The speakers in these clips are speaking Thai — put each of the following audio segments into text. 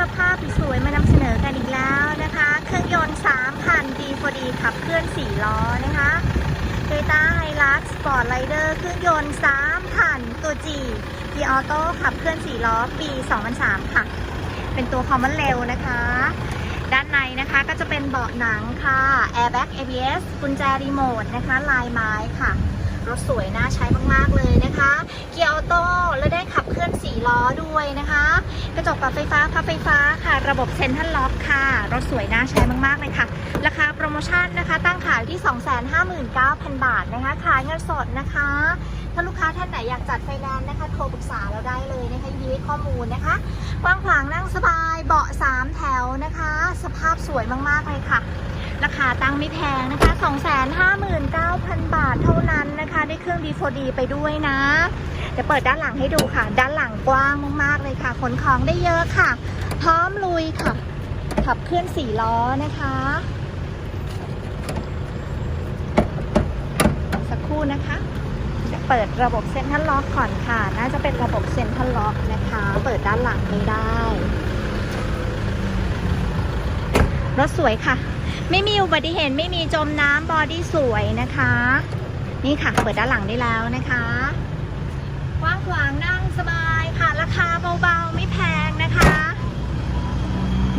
สภาพสวยมานำเสนอกันอีกแล้วนะคะ เครื่องยนต์3,000 D4D ขับเคลื่อน 4 ล้อนะคะ Toyota Hilux Sport Rider เครื่องยนต์3,000ตัว G กีออโต้ขับเคลื่อน 4 ล้อ ปี 2003 ค่ะ เป็นตัวคอมมอนเร็วนะคะ ด้านในนะคะก็จะเป็นเบาะหนังค่ะ Airbag ABS กุญแจรีโมทนะคะ ลายไม้ค่ะรถสวยน่าใช้มาก ๆ เลยนะคะ เกียร์ออโต้ และได้ขับเคลื่อน 4 ล้อด้วยนะคะ กระจกปรับไฟฟ้าพับไฟฟ้าค่ะ ระบบเซ็นทรัลล็อกค่ะ รถสวยน่าใช้มากๆเลยค่ะ ราคาโปรโมชั่นนะคะ ตั้งขายที่ 259,000 บาทนะคะขายเงินสดนะคะ ถ้าลูกค้าท่านไหนอยากจัดไฟแนนซ์นะคะ โทรปรึกษาเราได้เลยนะคะยินดีให้ข้อมูลนะคะกว้างขวางนั่งสบายเบาะ 3 แถวนะคะ สภาพสวยมากๆเลยค่ะราคาตั้งไม่แพงนะคะ 259,000 บาทเท่านั้นนะคะ ได้เครื่อง D4D ไปด้วยนะ ดี๋ยวเปิดด้านหลังให้ดูค่ะ ด้านหลังกว้างมากๆเลยค่ะ ขนของได้เยอะค่ะ พร้อมลุยค่ะ ขับเคลื่อน4ล้อนะคะ สักครู่นะคะจะเปิดระบบเซ็นทรัลล็อกก่อนค่ะ น่าจะเป็นระบบเซ็นทรัลล็อกนะคะ เปิดด้านหลังไม่ได้รถสวยค่ะ ไม่มีอุบัติเหตุไม่มีจมน้ำบอดี้สวยนะคะ นี่ค่ะ เปิดด้านหลังได้แล้วนะคะ กว้างขวางนั่งสบายค่ะ ราคาเบาๆ ไม่แพงนะคะ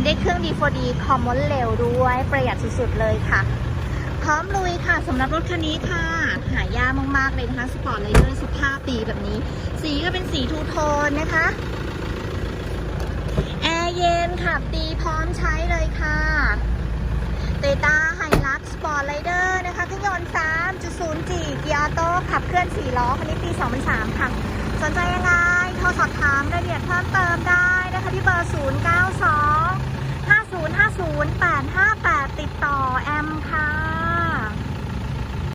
ได้เครื่อง D4D คอมมอนเร็วด้วยประหยัดสุดๆเลยค่ะ พร้อมลุยค่ะสำหรับรถคันนี้ค่ะ หายากมากๆเลยนะคะสปอร์ตไลเดอร์สภาพดีแบบนี้ สีก็เป็นสีทูโทนนะคะแอร์เย็นค่ะดีพร้อมใช้เลยค่ะเตต้าไฮลักสปอร์ตไ i เด โต้ขับเคลื่อน 4 ล้อคันนี้ปี2003ค่ะ สนใจยังไงโทรสอบถามรายละเอียดเพิ่มเติมได้นะคะที่เบอร์ 092